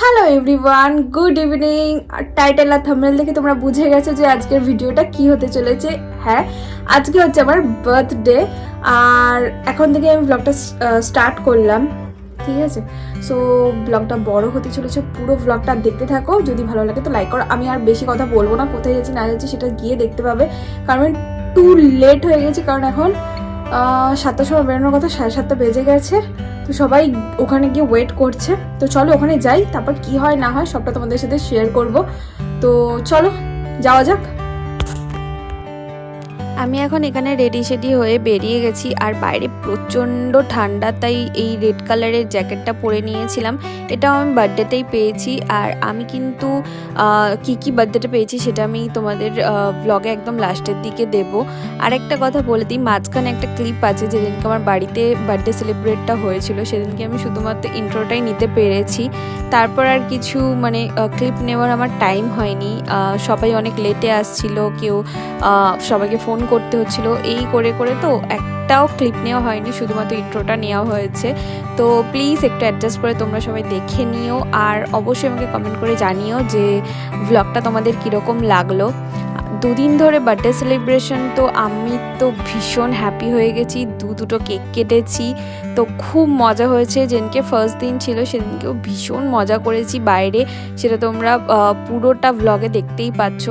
Hello everyone good evening title আর thumbnail দেখে তোমরা বুঝে গেছো যে আজকের ভিডিওটা কি হতে চলেছে। হ্যাঁ আজকে হচ্ছে আমার বার্থডে আর এখন থেকে আমি ব্লগটা স্টার্ট করলাম। ঠিক আছে? সো ব্লগটা বড় হতে চলেছে, পুরো ব্লগটা দেখতে থাকো। যদি ভালো লাগে তো লাইক করো। আমি আর বেশি কথা বলব না, কোথায় যাচ্ছি না যাচ্ছি সেটা গিয়ে দেখতে পাবে। কারণ টু লেট হয়ে গেছে, কারণ এখন সাতটার সময় বেরোনোর কথা, সাড়ে সাতটা বেজে গেছে। তো সবাই ওখানে গিয়ে ওয়েট করছে। তো চলো ওখানে যাই, তারপর কি হয় না হয় সবটা তোমাদের সাথে শেয়ার করব। তো চলো, যাওয়া যাক। আমি এখন এখানে রেডি সেডি হয়ে বেরিয়ে গেছি, আর বাইরে প্রচণ্ড ঠান্ডা, তাই এই রেড কালারের জ্যাকেটটা পরে নিয়েছিলাম। এটাও আমি বার্থডেতেই পেয়েছি, আর আমি কিন্তু কি কি বার্থডেতে পেয়েছি সেটা আমি তোমাদের ব্লগে একদম লাস্টের দিকে দেব। আর একটা কথা বলে দিই, মাঝখানে একটা ক্লিপ আছে যেদিনকে আমার বাড়িতে বার্থডে সেলিব্রেটটা হয়েছিল, সেদিনকে আমি শুধুমাত্র ইন্ট্রোটাই নিতে পেরেছি। তারপর আর কিছু মানে ক্লিপ নেওয়ার আমার টাইম হয়নি। সবাই অনেক লেটে আসছিল, কেউ সবাইকে ফোন করতে হচ্ছিল, এই করে করে তো একটাও ক্লিপ নেওয়া হয়নি, শুধুমাত্র ইন্ট্রোটা নেওয়া হয়েছে। তো প্লিজ একটু অ্যাডজাস্ট করে তোমরা সবাই দেখে নিও, আর অবশ্যই আমাকে কমেন্ট করে জানিও যে ব্লগটা তোমাদের কীরকম লাগল। দুদিন ধরে বার্থডে সেলিব্রেশন তো আমি তো ভীষণ হ্যাপি হয়ে গেছি। দু দুটো কেক কেটেছি। তো খুব মজা হয়েছে। যেদিনকে ফার্স্ট দিন ছিল, সেদিনকেও ভীষণ মজা করেছি বাইরে। সেটা তোমরা পুরোটা ভ্লগে দেখতেই পাচ্ছ।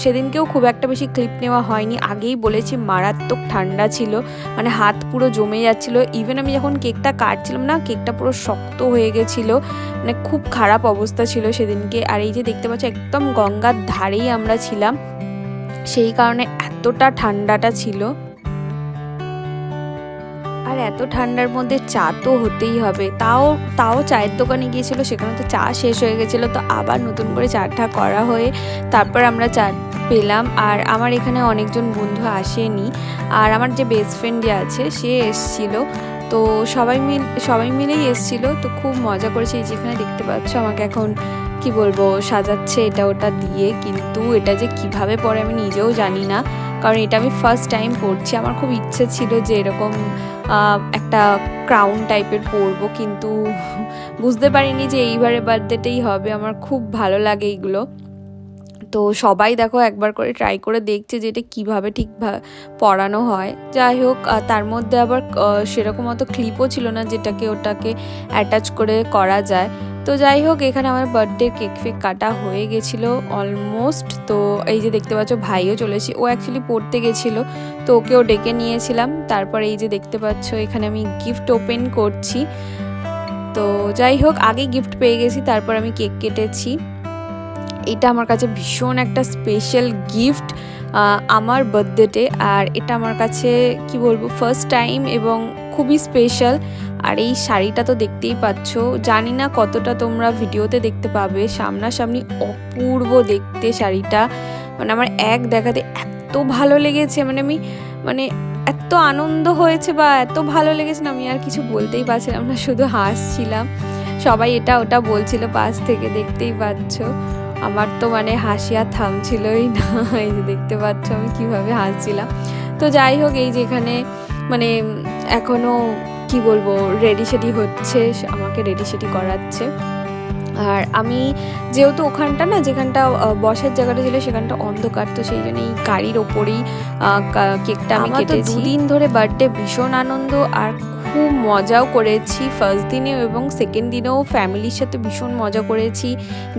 সেদিনকেও খুব একটা বেশি ক্লিপ নেওয়া হয়নি। আগেই বলেছি, মারাত্মক ঠান্ডা ছিল। মানে হাত পুরো জমে যাচ্ছিল। ইভেন আমি যখন কেকটা কাটছিলাম না কেকটা পুরো শক্ত হয়ে গেছিল। মানে খুব খারাপ অবস্থা ছিল সেদিনকে। আর এই যে দেখতে পাচ্ছ, একদম গঙ্গার ধারেই আমরা ছিলাম। সেই কারণে এতটা ঠান্ডাটা ছিল। আর এত ঠান্ডার মধ্যে চা তো হতেই হবে। তাও তাও চায়ের দোকানে গিয়েছিল, সেখানে তো চা শেষ হয়ে গেছিল, তো আবার নতুন করে চাটা করা হয়ে তারপর আমরা চা পেলাম। আর আমার এখানে অনেকজন বন্ধু আসেনি। আর আমার যে বেস্ট ফ্রেন্ড যে আছে, সে এসছিল। তো সবাই মিল, সবাই মিলেই এসছিল। তো খুব মজা করেছে। এই যেখানে দেখতে পাচ্ছ, আমাকে এখন কি বলব, সাজাচ্ছে এটা ওটা দিয়ে, কিন্তু এটা যে কীভাবে পরে আমি নিজেও জানি না। কারণ এটা আমি ফার্স্ট টাইম পড়ছি আমার খুব ইচ্ছে ছিল যে এরকম একটা ক্রাউন টাইপের পরবো, কিন্তু বুঝতে পারিনি যে এইবারে বার্থডেতেই হবে। আমার খুব ভালো লাগে এইগুলো। তো সবাই দেখো একবার করে ট্রাই করে দেখছে যে এটা কীভাবে ঠিক পরানো হয়। যাই হোক তার মধ্যে আবার সেরকম অত ক্লিপও ছিল না যেটাকে ওটাকে অ্যাটাচ করে করা যায়। তো যাই হোক, এখানে আমার বার্থডে কেক ফেক কাটা হয়ে গেছিল অলমোস্ট তো এই যে দেখতে পাচ্ছ, ভাইও চলেছি ও অ্যাকচুয়ালি পড়তে গেছিল, তো ওকেও ডেকে নিয়েছিলাম। তারপর এই যে দেখতে পাচ্ছ, এখানে আমি গিফট ওপেন করছি। তো যাই হোক আগে গিফট পেয়ে গেছি, তারপর আমি কেক কেটেছি। এটা আমার কাছে ভীষণ একটা স্পেশাল গিফট আমার বার্থডেতে আর এটা আমার কাছে, কি বলব ফার্স্ট টাইম এবং খুবই স্পেশাল আর এই শাড়িটা তো দেখতেই পাচ্ছ। জানি না কতটা তোমরা ভিডিওতে দেখতে পাবে। সামনাসামনি অপূর্ব দেখতে শাড়িটা। মানে আমার এক দেখাতে এত ভালো লেগেছে। মানে আমি মানে এত আনন্দ হয়েছে বা এত ভালো লেগেছে না, আমি আর কিছু বলতেই পারছিলাম না, শুধু হাসছিলাম। সবাই এটা ওটা বলছিল পাশ থেকে, দেখতেই পাচ্ছ। আমার তো মানে হাসি আর থামছিলই না, এই যে দেখতে পাচ্ছ আমি কীভাবে হাসছিলাম। তো যাই হোক, এই যেখানে মানে এখনও কি বলব রেডি সেডি হচ্ছে আমাকে রেডি সেডি করাচ্ছে। আর আমি যেহেতু ওখানটা না যেখানটা বসার জায়গাটা ছিল সেখানটা অন্ধকার তো সেই জন্য এই গাড়ির ওপরেই কেকটা আমি কেটেছি। দুদিন ধরে বার্থডে ভীষণ আনন্দ আর খুব মজাও করেছি। ফার্স্ট দিনেও এবং সেকেন্ড দিনেও ফ্যামিলির সাথে ভীষণ মজা করেছি।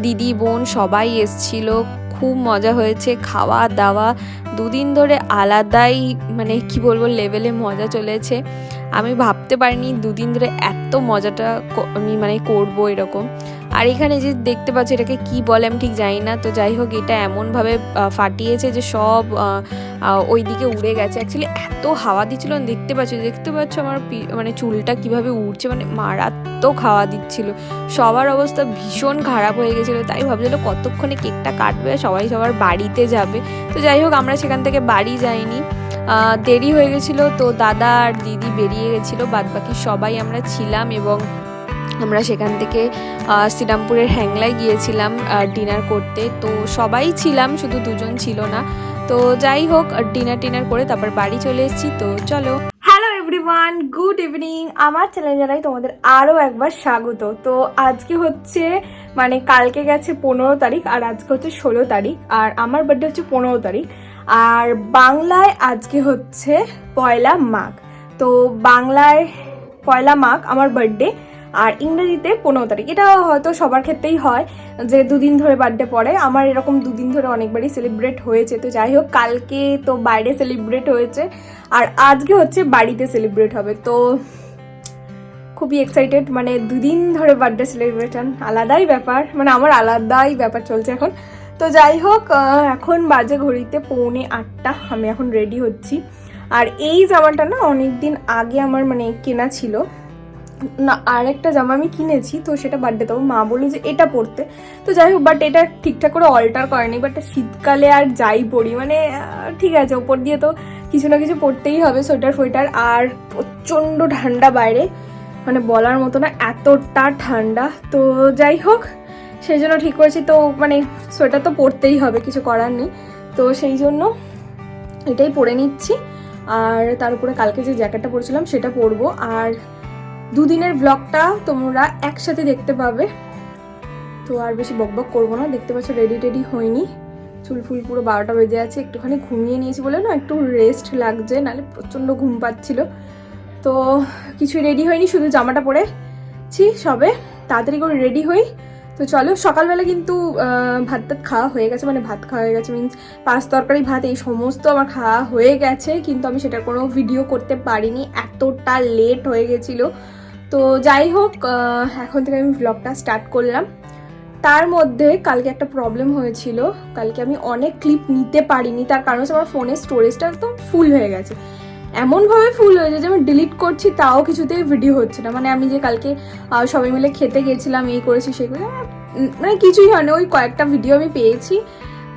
দিদি বোন সবাই এসছিল খুব মজা হয়েছে। খাওয়া দাওয়া দুদিন ধরে আলাদাই মানে কি বলব লেভেলে মজা চলেছে। আমি ভাবতে পারিনি দুদিন ধরে এত মজাটা আমি মানে করব এরকম। আর এখানে যে দেখতে পাচ্ছি এটাকে কি বলে আমি ঠিক জানি না, তো যাই হোক এটা এমনভাবে ফাটিয়েছে যে সব ওই দিকে উড়ে গেছে। অ্যাকচুয়ালি এত হাওয়া দিচ্ছিল দেখতে পাচ্ছি, দেখতে পাচ্ছ আমার মানে চুলটা কীভাবে উড়ছে মানে মারাত্মক হাওয়া দিচ্ছিল। সবার অবস্থা ভীষণ খারাপ হয়ে গেছিল, তাই ভাবছিলো কতক্ষণে কেকটা কাটবে সবাই সবার বাড়িতে যাবে। তো যাই হোক, আমরা সেখান থেকে বাড়ি যাইনি। দেরি হয়ে গেছিল, তো দাদা আর দিদি বেরিয়ে গেছিল, বাদবাকি সবাই আমরা ছিলাম এবং আমরা সেখান থেকে শ্রীরামপুরের হ্যাংলায় গিয়েছিলাম ডিনার করতে। তো সবাই ছিলাম, শুধু দুজন ছিল না। তো যাই হোক ডিনার টিনার করে তারপর বাড়ি চলে এসেছি, তো চলো। হ্যালো এভরিওয়ান গুড ইভিনিং আমার চ্যানেল জানাই তোমাদের আরও একবার স্বাগত। তো আজকে হচ্ছে মানে কালকে গেছে পনেরো তারিখ আর আজকে হচ্ছে ষোলো তারিখ। আর আমার বার্থডে হচ্ছে পনেরো তারিখ। আর বাংলায় আজকে হচ্ছে পয়লা মাঘ। তো বাংলায় পয়লা মাঘ আমার বার্থডে আর ইংরেজিতে পনেরো তারিখ। এটা হয়তো সবার ক্ষেত্রেই হয় যে দুদিন ধরে বার্থডে পড়ে। আমার এরকম দুদিন ধরে অনেকবারই সেলিব্রেট হয়েছে। তো যাই হোক, কালকে তো বাইরে সেলিব্রেট হয়েছে। আর আজকে হচ্ছে বাড়িতে সেলিব্রেট হবে। তো খুবই এক্সাইটেড মানে দুদিন ধরে বার্থডে সেলিব্রেশন আলাদাই ব্যাপার মানে আমার আলাদাই ব্যাপার চলছে এখন। তো যাই হোক এখন বাজে ঘড়িতে পৌনে আটটা, আমি এখন রেডি হচ্ছি। আর এই জামাটা না অনেক দিন আগে আমার মানে কেনা ছিল। না আর একটা জামা আমি কিনেছি, তো সেটা বার্থডে দেবো মা বলল যে এটা পরতে। তো যাই হোক বাট এটা ঠিকঠাক করে অল্টার করেনি বাট শীতকালে আর যাই পরি মানে ঠিক আছে ওপর দিয়ে তো কিছু না কিছু পরতেই হবে, সোয়েটার ফোয়েটার। আর প্রচণ্ড ঠান্ডা বাইরে মানে বলার মতো না, এতটা ঠান্ডা। তো যাই হোক সেই জন্য ঠিক করেছি। তো মানে সোয়েটার তো পরতেই হবে, কিছু করার নেই। তো সেই জন্য এটাই পরে নিচ্ছি। আর তার উপরে কালকে যে জ্যাকেটটা পরেছিলাম সেটা পরবো। আর দুদিনের ব্লগটা তোমরা একসাথে দেখতে পাবে। তো আর বেশি বকবক করব না। দেখতে পাচ্ছ রেডি টেডি হয়নি। চুল ফুল পুরো বারোটা বেজে আছে। একটুখানি ঘুমিয়ে নিয়েছি বলে না, একটু রেস্ট লাগছে। নাহলে প্রচণ্ড ঘুম পাচ্ছিল। তো কিছু রেডি হয়নি, শুধু জামাটা পরেছি সবে। তাড়াতাড়ি করে রেডি হই। তো চলো, সকালবেলা কিন্তু ভাত টাত খাওয়া হয়ে গেছে মানে ভাত খাওয়া হয়ে গেছে মিন্স পাঁচ তরকারি, ভাত, এই সমস্ত আমার খাওয়া হয়ে গেছে, কিন্তু আমি সেটার কোনো ভিডিও করতে পারিনি, এতটা লেট হয়ে গেছিল। তো যাই হোক এখন থেকে আমি ব্লগটা স্টার্ট করলাম। তার মধ্যে কালকে একটা প্রবলেম হয়েছিল, কালকে আমি অনেক ক্লিপ নিতে পারিনি, তার কারণ হচ্ছে আমার ফোনের স্টোরেজটা একদম ফুল হয়ে গেছে। এমনভাবে ফুল হয়েছে যে আমি ডিলিট করছি, তাও কিছুতেই ভিডিও হচ্ছে না। মানে আমি যে কালকে সবাই মিলে খেতে গেছিলাম, এই করেছি সেগুলো মানে কিছুই হয়নি। ওই কয়েকটা ভিডিও আমি পেয়েছি।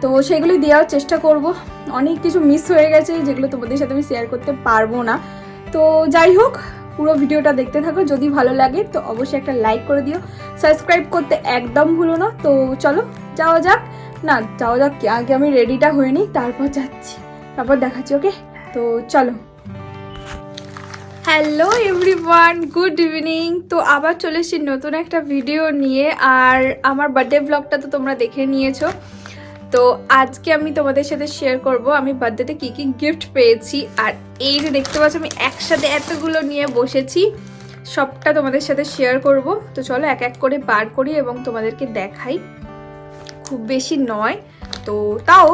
তো সেগুলি দেওয়ার চেষ্টা করব। অনেক কিছু মিস হয়ে গেছে, যেগুলো তোমাদের সাথে আমি শেয়ার করতে পারব না। তো যাই হোক, পুরো ভিডিওটা দেখতে থাকো। যদি ভালো লাগে, তো অবশ্যই একটা লাইক করে দিও। সাবস্ক্রাইব করতে একদম ভুলো না। তো চলো, যাওয়া যাক। না, যাওয়া যাক, আগে আমি রেডিটা হয়ে নিই, তারপর যাচ্ছি। তারপর দেখাচ্ছি ওকে তো চলো। হ্যালো এভরিওয়ান গুড ইভিনিং তো আবার চলে এসেছি নতুন একটা ভিডিও নিয়ে, আর আমার বার্থডে ব্লগটা তো তোমরা দেখে নিয়েছো। তো আজকে আমি তোমাদের সাথে শেয়ার করব, আমি বার্থডেতে কী কী গিফট পেয়েছি, আর এই যে দেখতে পাচ্ছ, আমি একসাথে এতগুলো নিয়ে বসেছি। সবটা তোমাদের সাথে শেয়ার করব। তো চলো এক এক করে বার করি এবং তোমাদেরকে দেখাই। খুব বেশি নয়, তো তাও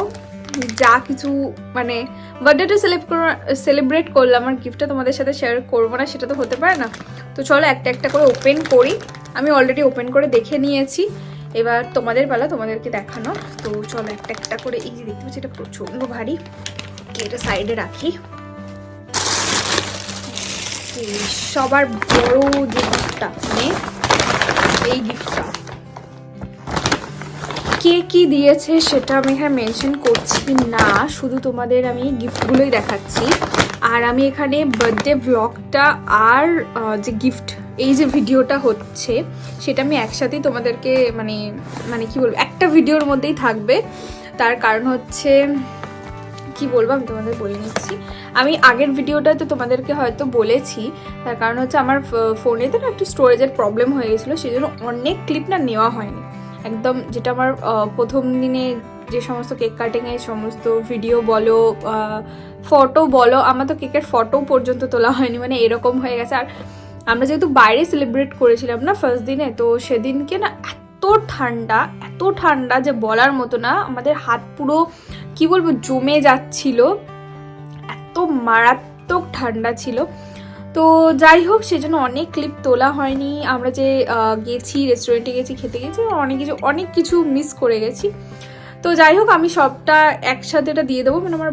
যা কিছু মানে বার্থডেটা সেলিব্রেট করলাম আমার গিফটটা তোমাদের সাথে শেয়ার করব না, সেটা তো হতে পারে না। তো চলো একটা একটা করে ওপেন করি। আমি অলরেডি ওপেন করে দেখে নিয়েছি। এবার তোমাদের বেলা তোমাদেরকে দেখানো। তো চলো একটা একটা করে, এই যে দেখতে পাচ্ছি, এটা প্রচণ্ড ভারী। এটা সাইডে রাখি। সবার বড় যে গিফটটা মানে এই গিফটটা কে কি দিয়েছে সেটা আমি এখানে মেনশন করছি না। শুধু তোমাদের আমি গিফটগুলোই দেখাচ্ছি। আর আমি এখানে বার্থডে ব্লগটা আর যে গিফট এই যে ভিডিওটা হচ্ছে, সেটা আমি একসাথেই তোমাদেরকে মানে মানে কি বলব, একটা ভিডিওর মধ্যেই থাকবে। তার কারণ হচ্ছে, কি বলব, আমি তোমাদের বলে নিচ্ছি। আমি আগের ভিডিওটাতে তোমাদেরকে হয়তো বলেছি, তার কারণ হচ্ছে আমার ফোনেতে না একটু স্টোরেজের প্রবলেম হয়ে গেছিল সেই জন্য অনেক ক্লিপ না নেওয়া হয়নি। একদম যেটা আমার প্রথম দিনে যে সমস্ত কেক কাটিংয়ের সমস্ত ভিডিও বলো ফটো বলো, আমার তো কেকের ফটো পর্যন্ত তোলা হয়নি মানে এরকম হয়ে গেছে। আর আমরা যেহেতু বাইরে সেলিব্রেট করেছিলাম না ফার্স্ট দিনে, তো সেদিনকে না এত ঠান্ডা এত ঠান্ডা যে বলার মতো না, আমাদের হাত পুরো, কি বলব, জমে যাচ্ছিল। এত মারাত্মক ঠান্ডা ছিল। তো যাই হোক, সেজন্য অনেক ক্লিপ তোলা হয়নি। আমরা যে গেছি রেস্টুরেন্টে গেছি, খেতে গেছি, অনেক কিছু অনেক কিছু মিস করে গেছি। তো যাই হোক, আমি সবটা একসাথে এটা দিয়ে দেবো। মানে আমার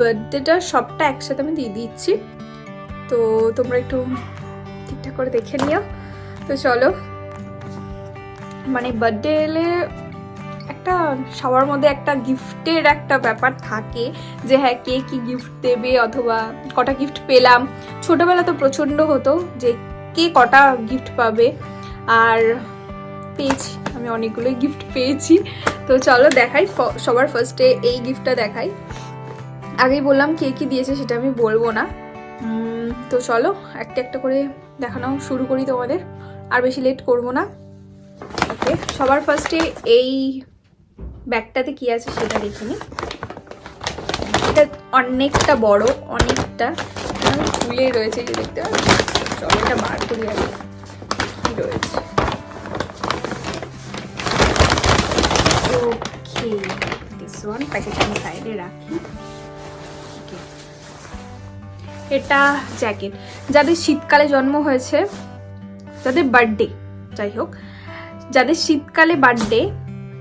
বার্থডেটা সবটা একসাথে আমি দিয়ে দিচ্ছি। তো তোমরা একটু ঠিকঠাক করে দেখে নিও। তো চলো মানে বার্থডে এলে একটা, সবার মধ্যে একটা গিফটের একটা ব্যাপার থাকে যে হ্যাঁ কে কি গিফট দেবে অথবা কটা গিফট পেলাম। ছোটবেলা তো প্রচণ্ড হতো যে কে কটা গিফট পাবে। আর পেয়েছি, আমি অনেকগুলোই গিফট পেয়েছি। তো চলো দেখাই সবার ফার্স্টে এই গিফটটা দেখাই। আগেই বললাম কে কি দিয়েছে সেটা আমি বলব না। তো চলো, একটা একটা করে দেখানো শুরু করি তোমাদের। আর বেশি লেট করব না। ওকে সবার ফার্স্টে এই ব্যাগটাতে কি আছে সেটা দেখে নিই এটা অনেকটা বড়, অনেকটা ফুলে রয়েছে যে দেখতে পাচ্ছ চলো এটা বার করি আগে। কি রয়েছে? ওকে দিস ওয়ান প্যাকেট আমি সাইডে রাখি। এটা জ্যাকেট যাদের শীতকালে জন্ম হয়েছে, যাদের বার্থডে যাই হোক, যাদের শীতকালে বার্থডে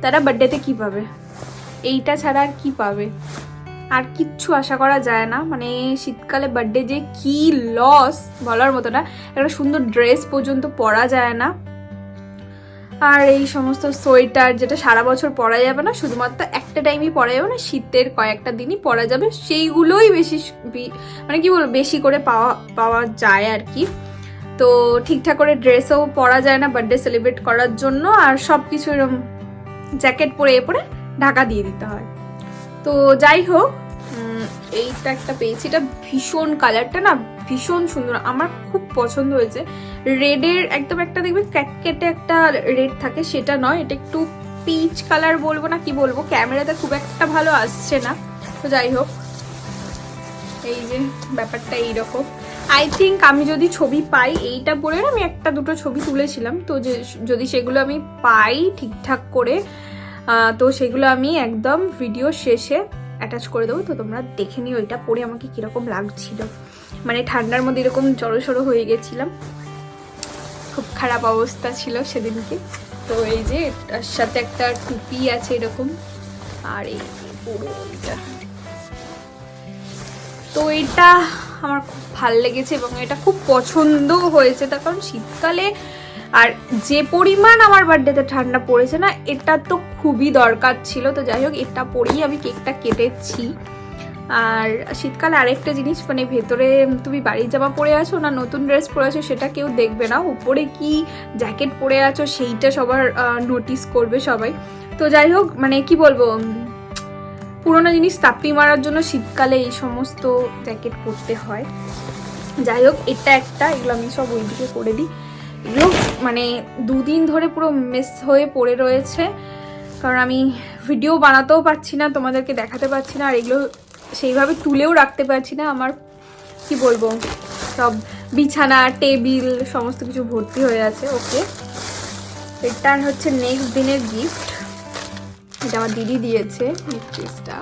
তারা বার্থডেতে কি পাবে? এইটা ছাড়া আর কি পাবে? আর কিচ্ছু আশা করা যায় না। মানে শীতকালে বার্থডে যে কি লস বলার মতো না। একটা সুন্দর ড্রেস পর্যন্ত পরা যায় না। আর এই সমস্ত সোয়েটার যেটা সারা বছর পরা যাবে না, শুধুমাত্র একটা টাইমই পরা যাবে না, শীতের কয়েকটা দিনই পরা যাবে। সেইগুলোই বেশি মানে কি বলব, বেশি করে পাওয়া পাওয়া যায় আর কি। তো ঠিকঠাক করে ড্রেসও পরা যায় না বার্থডে সেলিব্রেট করার জন্য। আর সব কিছু এরকম জ্যাকেট পরে পরে ঢাকা দিয়ে দিতে হয়। তো যাই হোক এইটা একটা পেয়েছি। এটা ভীষণ কালারটা না ভীষণ সুন্দর। আমার খুব পছন্দ হয়েছে। রেডের একদম একটা দেখবে ক্যাটকেটে একটা রেড থাকে, সেটা নয়। এটা একটু পিচ কালার বলব না, কি বলব? ক্যামেরাতে খুব একটা ভালো আসছে না। তো যাই হোক, এই যে ব্যাপারটা এইরকম। আই থিঙ্ক আমি যদি ছবি পাই, এইটা পরে আমি একটা দুটো ছবি তুলেছিলাম। তো যদি সেগুলো আমি পাই ঠিকঠাক করে তো সেগুলো আমি একদম ভিডিও শেষে অ্যাটাচ করে দেবো। তো তোমরা দেখে নিও এটা পরে আমাকে কীরকম লাগছিল। মানে ঠান্ডার মধ্যে এরকম জড়ো সড়ো হয়ে গেছিলাম। খুব খারাপ অবস্থা ছিল সেদিনকে। তো এই যে এটার সাথে একটা টুপি আছে এরকম। আর এই পুরো এটা তো এটা আমার খুব ভালো লেগেছে এবং এটা খুব পছন্দ হয়েছে। তার কারণ শীতকালে আর যে পরিমাণ আমার বার্থডেতে ঠান্ডা পড়েছে না, এটা তো খুবই দরকার ছিল। তো যাই হোক, এটা পরেই আমি কেকটা কেটেছি। আর শীতকালে আরেকটা জিনিস মানে ভেতরে তুমি বাড়ির জামা পরে আছো না নতুন ড্রেস পরে আছো, সেটা কেউ দেখবে না। উপরে কি জ্যাকেট পরে আছো, সেইটা সবার নোটিস করবে সবাই। তো যাই হোক মানে কি বলব পুরোনো জিনিস তাপ্পি মারার জন্য শীতকালে এই সমস্ত জ্যাকেট পরতে হয়। যাই হোক এটা একটা, এগুলো আমি সব ওইদিকে করে দিই। এগুলো মানে দুদিন ধরে পুরো মিস হয়ে পড়ে রয়েছে। কারণ আমি ভিডিও বানাতেও পারছি না, তোমাদেরকে দেখাতে পারছি না, আর এগুলো সেইভাবে তুলেও রাখতে পারছি না। আমার, কি বলব, সব বিছানা, টেবিল, সমস্ত কিছু ভর্তি হয়ে আছে ওকে এটা হচ্ছে নেক্সট দিনের গিফট এটা আমার দিদি দিয়েছে নেকলেসটা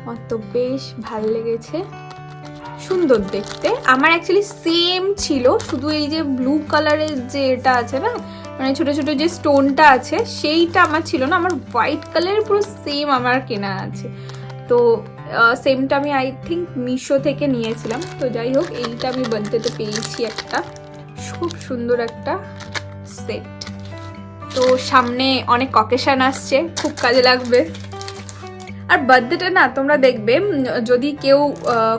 আমার তো বেশ ভালো লেগেছে। সুন্দর দেখতে। আমার অ্যাকচুয়ালি সেম ছিল, শুধু এই যে ব্লু কালারের যে এটা আছে না মানে ছোট ছোট যে স্টোনটা আছে, সেইটা আমার ছিল না। আমার হোয়াইট কালারের পুরো সেম আমার কেনা আছে। তো সেমটা আমি আই থিঙ্ক মিশো থেকে নিয়েছিলাম। তো যাই হোক, এইটা আমি বার্থডেতে পেয়েছি একটা। খুব সুন্দর একটা সেট তো সামনে অনেক অকেশন আসছে, খুব কাজে লাগবে। আর বার্থডেটা না, তোমরা দেখবে যদি কেউ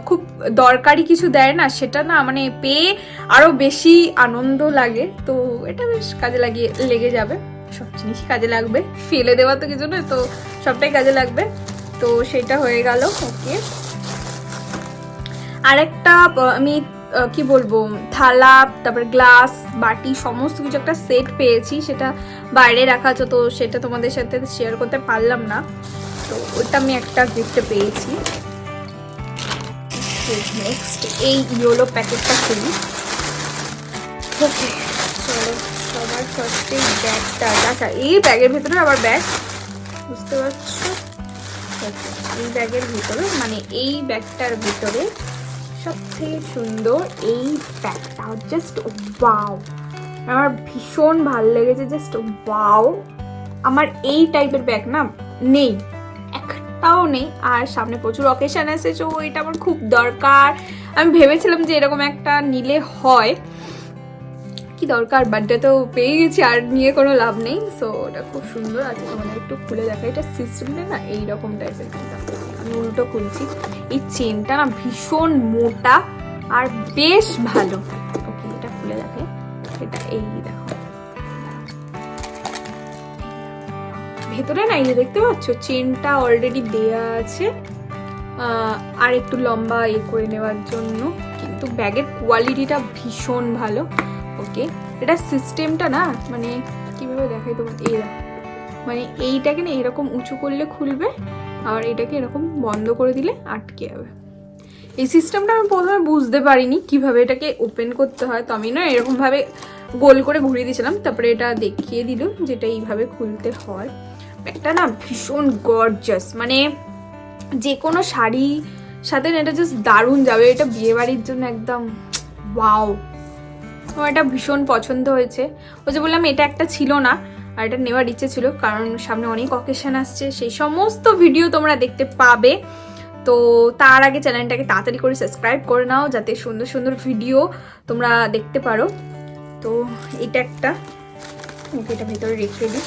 খুব দরকারি কিছু দেয় না, সেটা না মানে পেয়ে আরও বেশি আনন্দ লাগে। তো এটা বেশ কাজে লাগিয়ে, লেগে যাবে। সব জিনিসই কাজে লাগবে। ফেলে দেওয়া তো কিছু নয়, তো সবটাই কাজে লাগবে। তো সেটা হয়ে গেল ওকে আরেকটা আমি কি বলব, থালা, তারপর গ্লাস বাটি, সমস্ত কিছু একটা সেট পেয়েছি, সেটা বাইরে রাখা আছে, তো সেটা তোমাদের সাথে শেয়ার করতে পারলাম না। তো ওটা আমি একটা গিফটে পেয়েছি। নেক্সট এই ইয়োলো প্যাকেটটা খুলি। ওকে চলো, সবার ফার্স্টে ব্যাগটা আচ্ছা এই ব্যাগের ভিতরে আবার ব্যাগ বুঝতে পারছ? এই ব্যাগের ভিতরে মানে এই ব্যাগটার ভিতরে সব থেকে সুন্দর এই ব্যাগটা জাস্ট ওয়াও আমার ভীষণ ভালো লেগেছে জাস্ট ওয়াও আমার এই টাইপের ব্যাগ না, নেই। একটাও নেই। আর সামনে প্রচুর অকেশন এসেছে, ও এটা আমার খুব দরকার। আমি ভেবেছিলাম যে এরকম একটা নিলে হয়। কি দরকার? বার্থডে তো পেয়ে গেছি, আর নিয়ে কোনো লাভ নেই। সো ওটা খুব সুন্দর। আছে তোমাদের একটু খুলে দেখা এটা সিস্টেমটা না, এইরকম টাইপের উল্টো খুলছি এই চেনটা না ভীষণ মোটা আর বেশ ভালো। ওকে এটা খুলে দেখে। এটা এই দেখো। ভেতরে না এই দেখতে পাচ্ছ চেনটা অলরেডি দেয়া আছে। আর একটু লম্বা ইয়ে করে নেওয়ার জন্য। কিন্তু ব্যাগের কোয়ালিটিটা ভীষণ ভালো। ওকে এটা সিস্টেমটা না মানে কীভাবে দেখাই তোমার এই। মানে এইটাকে না এরকম উঁচু করলে খুলবে আর এটাকে এরকম বন্ধ করে দিলে আটকে যাবে। এই সিস্টেমটা আমি প্রথমে বুঝতে পারিনি কীভাবে এটাকে ওপেন করতে হয়, তো আমি না এরকমভাবে গোল করে ঘুরিয়ে দিয়েছিলাম, তারপরে এটা দেখিয়ে দিল যেটা এইভাবে খুলতে হয়। একটা না ভীষণ গর্জাস মানে যে কোনো শাড়ি সাথে এটা জাস্ট দারুণ যাবে, এটা বিয়ে বাড়ির জন্য একদম ওয়াও আমার এটা ভীষণ পছন্দ হয়েছে। ওই যে বললাম, এটা একটা ছিল না আর এটা নেওয়ার ইচ্ছে ছিল, কারণ সামনে অনেক অকেশন আসছে, সেই সমস্ত ভিডিও তোমরা দেখতে পাবে। তো তার আগে চ্যানেলটাকে তাড়াতাড়ি করে সাবস্ক্রাইব করে নাও, যাতে সুন্দর সুন্দর ভিডিও তোমরা দেখতে পারো। তো এটা একটা। ওকে, এটা ভেতরে রেখে দিই।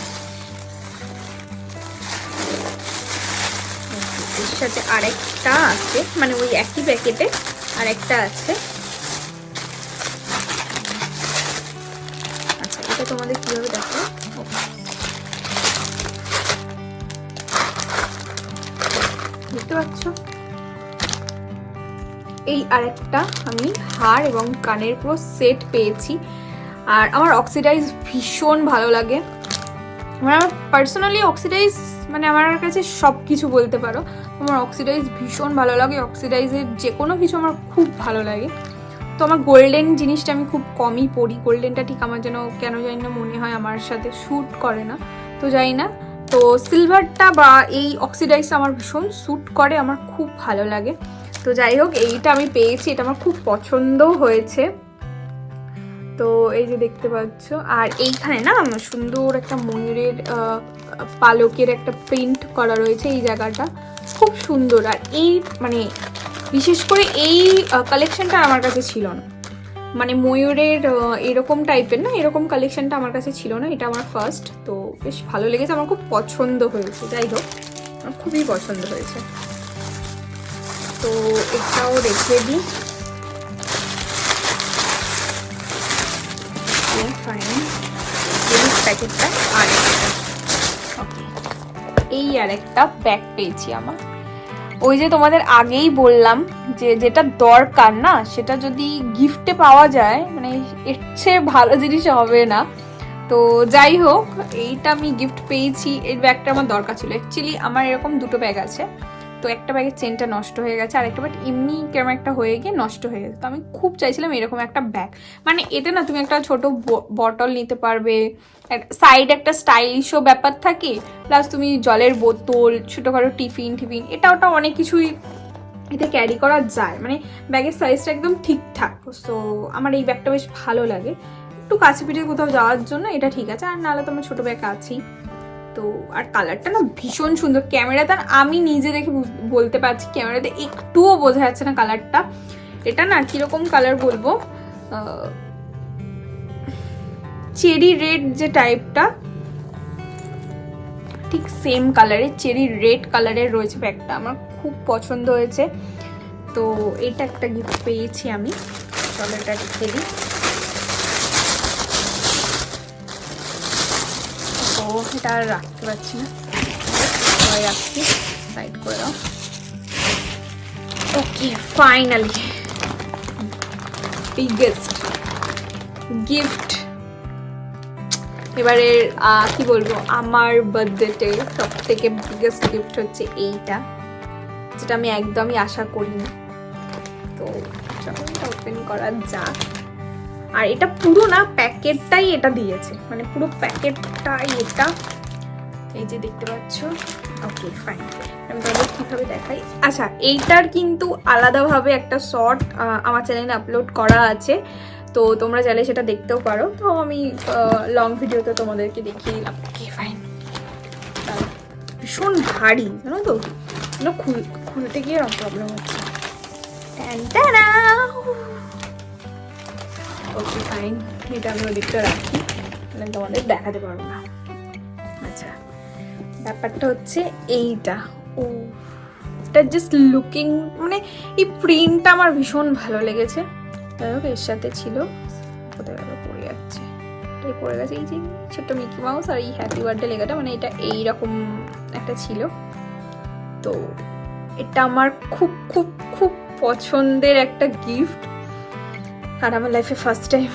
এর সাথে আরেকটা আছে মানে ওই একই প্যাকেটে আরেকটা আছে। আচ্ছা এটা তোমাদের কীভাবে দেখো দেখতে পাচ্ছ? এই আরেকটা আমি হার এবং কানের পুরো সেট পেয়েছি। আর আমার অক্সিডাইজ ভীষণ ভালো লাগে। আমার পার্সোনালি অক্সিডাইজ মানে আমার কাছে সব কিছু বলতে পারো। আমার অক্সিডাইজ ভীষণ ভালো লাগে। অক্সিডাইজের যে কোনো কিছু আমার খুব ভালো লাগে। তো আমার গোল্ডেন জিনিসটা আমি খুব কমই পরি গোল্ডেনটা ঠিক আমার যেন কেন জানি না মনে হয়, আমার সাথে শ্যুট করে না। তো জানি না। তো সিলভারটা বা এই অক্সিডাইজটা আমার ভীষণ স্যুট করে, আমার খুব ভালো লাগে। তো যাই হোক, এইটা আমি পেয়েছি, এটা আমার খুব পছন্দও হয়েছে। তো এই যে দেখতে পাচ্ছ, আর এইখানে না, সুন্দর একটা ময়ূরের পালকের একটা প্রিন্ট করা রয়েছে এই জায়গাটা। খুব সুন্দর, আর এই মানে বিশেষ করে এই কালেকশনটা আমার কাছে ছিল না। মানে ময়ূরের এরকম টাইপের না, এরকম কালেকশনটা আমার কাছে ছিল না, এটা আমার ফার্স্ট তো বেশ ভালো লেগেছে, আমার খুব পছন্দ হয়েছে, যাই হোক, আমার খুবই পছন্দ হয়েছে। তো এটাও রেখে দিই। ফাইন প্যাকেটটা আর একটা। এই আর একটা ব্যাগ পেয়েছি আমার। ওই যে তোমাদের আগেই বললাম যে যেটা দরকার না, সেটা যদি গিফটে পাওয়া যায় মানে এর চেয়ে ভালো জিনিস হবে না। তো যাই হোক, এইটা আমি গিফট পেয়েছি এই ব্যাগটা আমার দরকার ছিল। অ্যাকচুয়ালি আমার এরকম দুটো ব্যাগ আছে। তো একটা ব্যাগের চেনটা নষ্ট হয়ে গেছে আর একটা ব্যাগ এমনি কেমন একটা হয়ে গিয়ে নষ্ট হয়ে গেছে। তো আমি খুব চাইছিলাম এরকম একটা ব্যাগ মানে এতে না তুমি একটা ছোট বটল নিতে পারবে সাইড একটা স্টাইলিশও ব্যাপার থাকে প্লাস তুমি জলের বোতল, ছোটোখাটো টিফিন টিফিন, এটা ওটা অনেক কিছুই এতে ক্যারি করা যায়। মানে ব্যাগের সাইজটা একদম ঠিকঠাক। সো আমার এই ব্যাগটা বেশ ভালো লাগে। একটু কাছে পিঠে কোথাও যাওয়ার জন্য এটা ঠিক আছে, আর নাহলে তো আমার ছোটো ব্যাগ আছেই। তো, আর কালারটা না ভীষণ সুন্দর। ক্যামেরাতে আমি নিজে দেখে বলতে পারছি ক্যামেরাতে একটুও বোঝা যাচ্ছে না কালারটা এটা না কীরকম কালার বলব? চেরি রেড যে টাইপটা ঠিক সেম কালারের চেরি রেড কালারের রয়েছে ব্যাগটা আমার খুব পছন্দ হয়েছে। তো, এটা একটা গিফট পেয়েছি আমি। চলো এটা রেখে দিই। এটা আর রাখতে পারছি না। রাখছি সাইড করে দাও। ওকে ফাইনালি বিগেস্ট গিফট এবারে কি বলব, আমার বার্থডেতে সব থেকে বিগেস্ট গিফট হচ্ছে এইটা, যেটা আমি একদমই আশা করিনি। তো এটা ওপেন করা যাক। আর এটা পুরো না প্যাকেটটাই এটা দিয়েছে। মানে পুরো প্যাকেটটাই এটা। এই যে দেখতে পাচ্ছ। ওকে ফাইন আমি তাহলে দেখাই? আচ্ছা এইটার কিন্তু আলাদাভাবে একটা শর্ট আমার চ্যানেলে আপলোড করা আছে। তো তোমরা সেটা দেখতেও পারো। তো আমি লং ভিডিওতে তোমাদেরকে ফাইন ভীষণ ভারী, জানো তো? গিয়ে প্রবলেম হচ্ছে। ওকে ফাইন এটা আমি ওদিকটা রাখি। মানে তোমাদের দেখাতে পারব না। আচ্ছা ব্যাপারটা হচ্ছে এইটা। ও এটা জাস্ট লুকিং মানে এই প্রিন্টটা আমার ভীষণ ভালো লেগেছে। যাই হোক, এর সাথে ছিল। কোথায় গেল? পড়ে যাচ্ছে। এটাই পড়ে গেছে? এই যে ছোট্ট মিকি মাউস আর এই হ্যাপি বার্থডে লেখাটা মানে এটা এইরকম একটা ছিল। তো এটা আমার খুব খুব খুব পছন্দের একটা গিফট আর আমার লাইফে ফার্স্ট টাইম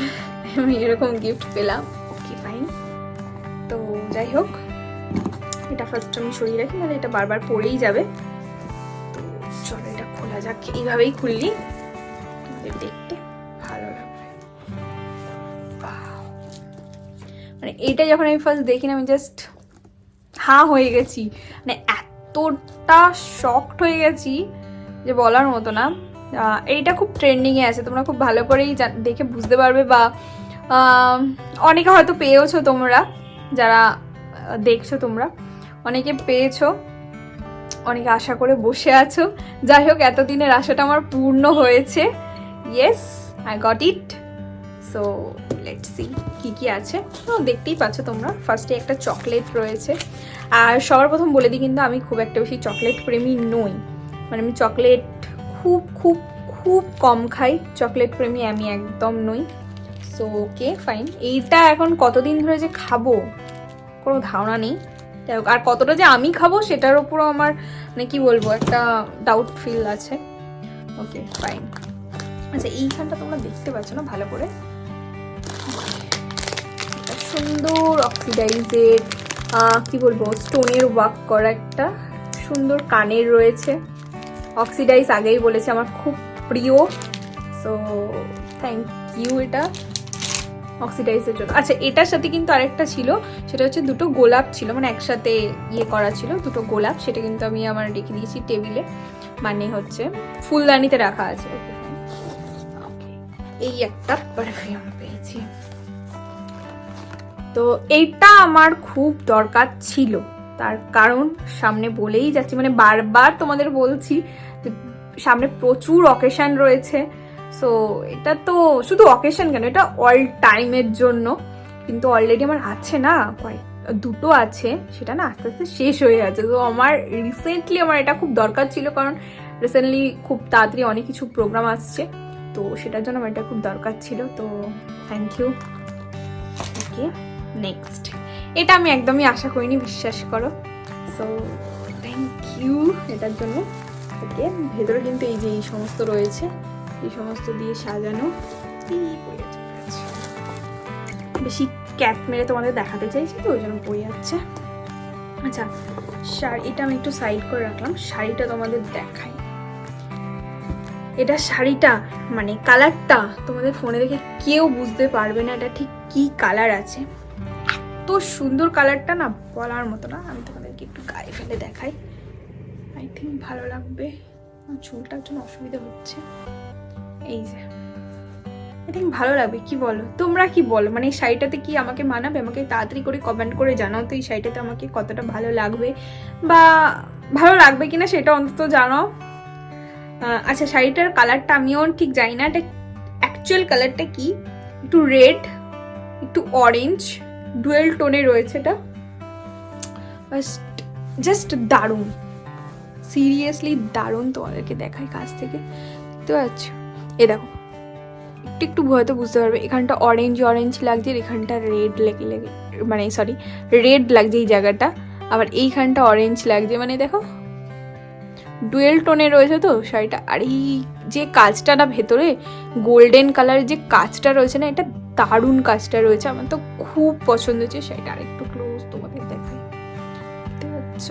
আমি এরকম গিফট পেলাম। ওকে ফাইন তো যাই হোক এটা ফার্স্ট আমি সরিয়ে রাখি নাহলে এটা বারবার পড়েই যাবে। তো চলো এটা খোলা যাক এইভাবেই খুললি। তোমাদের দেখতে ভালো লাগবে। মানে এইটা যখন আমি ফার্স্ট দেখি না আমি জাস্ট হা হয়ে গেছি। মানে এতটা শকড হয়ে গেছি যে বলার মতো না। এইটা খুব ট্রেন্ডিংয়ে আছে। তোমরা খুব ভালো করেই দেখে বুঝতে পারবে বা অনেকে হয়তো পেয়েওছো তোমরা, যারা দেখছ তোমরা। অনেকে পেয়েছ, অনেকে আশা করে বসে আছো। যাই হোক, এতদিনের আশাটা আমার পূর্ণ হয়েছে। Yes I got it so let see কি কি আছে। দেখতেই পাচ্ছ তোমরা ফার্স্টে একটা চকলেট রয়েছে। আর সবার প্রথম বলে দিই কিন্তু আমি খুব একটা বেশি চকলেট প্রেমী নই। মানে আমি চকলেট খুব খুব খুব কম খাই। চকলেট প্রেমী আমি একদম নই। সো ওকে ফাইন এইটা এখন কতদিন ধরে যে খাব, কোনো ধারণা নেই। আর কতটা যে আমি খাব সেটার উপরও আমার মানে কি বলব, একটা ডাউট ফিল আছে। ওকে ফাইন আচ্ছা এইখানটা তোমরা দেখতে পাচ্ছ না, ভালো করে? সুন্দর অক্সিডাইজের কি বলব স্টোনের ওয়ার্ক করা একটা সুন্দর কানের রয়েছে। অক্সিডাইজ আগেই বলেছে আমার খুব প্রিয়। সো থ্যাংক ইউ এটা অক্সিডাইজের জন্য। আচ্ছা এটার সাথে কিন্তু আরেকটা ছিল, সেটা হচ্ছে দুটো গোলাপ ছিল মানে একসাথে ইয়ে করা ছিল, দুটো গোলাপ, সেটা কিন্তু আমি আমার রেখে দিয়েছি টেবিলে। মানে হচ্ছে ফুলদানিতে রাখা আছে। এই একটা পারফিউম পেয়েছি। তো এইটা আমার খুব দরকার ছিল। তার কারণ সামনে বলেই যাচ্ছি মানে বারবার তোমাদের বলছি সামনে প্রচুর অকেশন রয়েছে। সো এটা তো শুধু অকেশন কেন, এটা অল টাইমের জন্য। কিন্তু অলরেডি আমার আছে না, কয়েক, দুটো আছে, সেটা না আস্তে আস্তে শেষ হয়ে যাচ্ছে। তো আমার রিসেন্টলি আমার এটা খুব দরকার ছিল, কারণ রিসেন্টলি খুব তাড়াতাড়ি অনেক কিছু প্রোগ্রাম আসছে। তো সেটার জন্য আমার এটা খুব দরকার ছিল, তো থ্যাংক ইউ ওকে নেক্সট এটা আমি একদমই আশা করিনি, বিশ্বাস করো। সো থ্যাংক ইউ এটার জন্য। ওকে ভেতরে কিন্তু এই যে এই সমস্ত রয়েছে, এই সমস্ত দিয়ে সাজানো। বেশি ক্যাপ মেরে তোমাদের দেখাতে চাইছি তো, ওই জন্য পড়ে যাচ্ছে। আচ্ছা শাড়ি, এটা আমি একটু সাইড করে রাখলাম, শাড়িটা তোমাদের দেখাই। এটা শাড়িটা মানে কালারটা তোমাদের ফোনে দেখে কেউ বুঝতে পারবে না, এটা ঠিক কি কালার আছে। সুন্দর কালারটা না বলার মতো না। আমি তোমাদেরকে একটু গায়ে ফেলে দেখাই। আই থিঙ্ক ভালো লাগবে। চুলটার জন্য অসুবিধা হচ্ছে। এই যে। আই থিঙ্ক ভালো লাগবে, কি বলো? তোমরা কি বলো? মানে এই শাড়িটাতে কি আমাকে মানাবে? আমাকে তাড়াতাড়ি করে কমেন্ট করে জানাও তো এই শাড়িটাতে আমাকে কতটা ভালো লাগবে বা ভালো লাগবে কিনা সেটা অন্তত জানাও। আচ্ছা শাড়িটার কালারটা আমিও ঠিক জানি না। এটা অ্যাকচুয়াল কালারটা কি? একটু রেড একটু অরেঞ্জ ডুয়েল টোনে রয়েছে এটা। জাস্ট দারুণ। সিরিয়াসলি দারুণ তোমাদেরকে দেখাই কাছ থেকে। দেখতে পাচ্ছ এ দেখো, একটু একটু হয়তো বুঝতে পারবে। এখানটা অরেঞ্জ অরেঞ্জ লাগছে এখানটা রেড লেগে লেগে মানে সরি রেড লাগছে এই জায়গাটা। আবার এইখানটা অরেঞ্জ লাগছে মানে দেখো, ডুয়েল টোনে রয়েছে তো শাড়িটা। আর এই যে কাজটা না ভেতরে গোল্ডেন কালারের যে কাজটা রয়েছে না, এটা দারুণ কাজটা রয়েছে। আমার তো খুব পছন্দ হয়েছে শাড়িটা আরেকটু ক্লোজ তোমাদের দেখাই। দেখতে পাচ্ছ?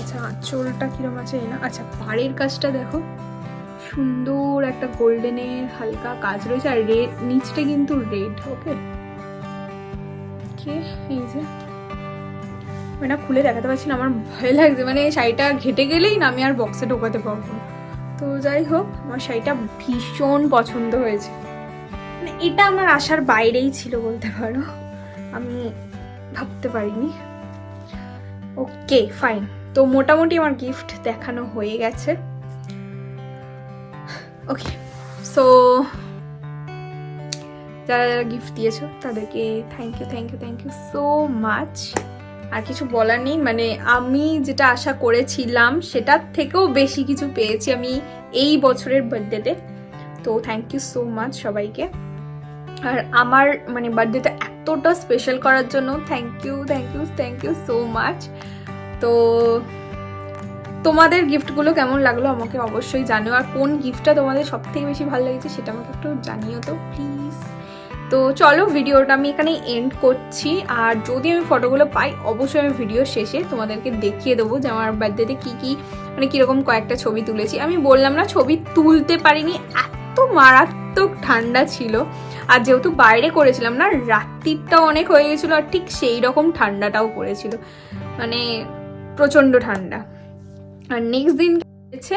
আচ্ছা আঁচলটা কিরম আছে না? আচ্ছা পাড়ের কাজটা দেখো। সুন্দর একটা গোল্ডেনের হালকা কাজ রয়েছে। আর রেড নিচটা কিন্তু রেড ওকে এই যে। আমি না খুলে দেখাতে পারছি না, আমার ভয় লাগছে। মানে শাড়িটা ঘেটে গেলেই না আমি আর বক্সে ঢোকাতে পারব তো যাই হোক, আমার শাড়িটা ভীষণ পছন্দ হয়েছে। মানে এটা আমার আশার বাইরেই ছিল বলতে পারো। আমি ভাবতে পারিনি। ওকে ফাইন তো মোটামুটি আমার গিফট দেখানো হয়ে গেছে। ওকে সো যারা যারা গিফট দিয়েছ, তাদেরকে thank you thank you thank you so much আর কিছু বলার নেই মানে আমি যেটা আশা করেছিলাম, সেটার থেকেও বেশি কিছু পেয়েছি আমি এই বছরের বার্থডেতে তো থ্যাংক ইউ সো মাচ সবাইকে। আর আমার মানে বার্থডেটা এতটা স্পেশাল করার জন্য thank you thank you thank you so much তো তোমাদের গিফটগুলো কেমন লাগল আমাকে অবশ্যই জানিও। আর কোন গিফটটা তোমাদের সব থেকে বেশি ভালো লেগেছে সেটা আমাকে একটু জানিও তো প্লিজ তো চলো ভিডিওটা আমি এখানে এন্ড করছি। আর যদি আমি ফটোগুলো পাই, অবশ্যই আমি ভিডিও শেষে তোমাদেরকে দেখিয়ে দেবো যে আমার বার্থডেতে কী কী মানে কীরকম কয়েকটা ছবি তুলেছি। আমি বললাম না ছবি তুলতে পারিনি, এত মারাত্মক ঠান্ডা ছিল। আর যেহেতু বাইরে করেছিলাম না রাত্রিটাও অনেক হয়ে গেছিল আর ঠিক সেই রকম ঠান্ডাটাও পড়েছিল। মানে প্রচণ্ড ঠান্ডা। আর নেক্সট দিন হয়েছে?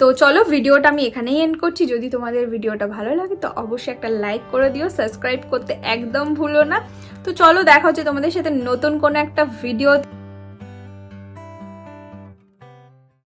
তো চলো ভিডিওটা আমি এখানেই এন্ড করছি। যদি তোমাদের ভিডিওটা ভালো লাগে তো অবশ্যই একটা লাইক করে দিও সাবস্ক্রাইব করতে একদম ভুলো না। তো চলো দেখা হচ্ছে তোমাদের সাথে নতুন কোনো একটা ভিডিও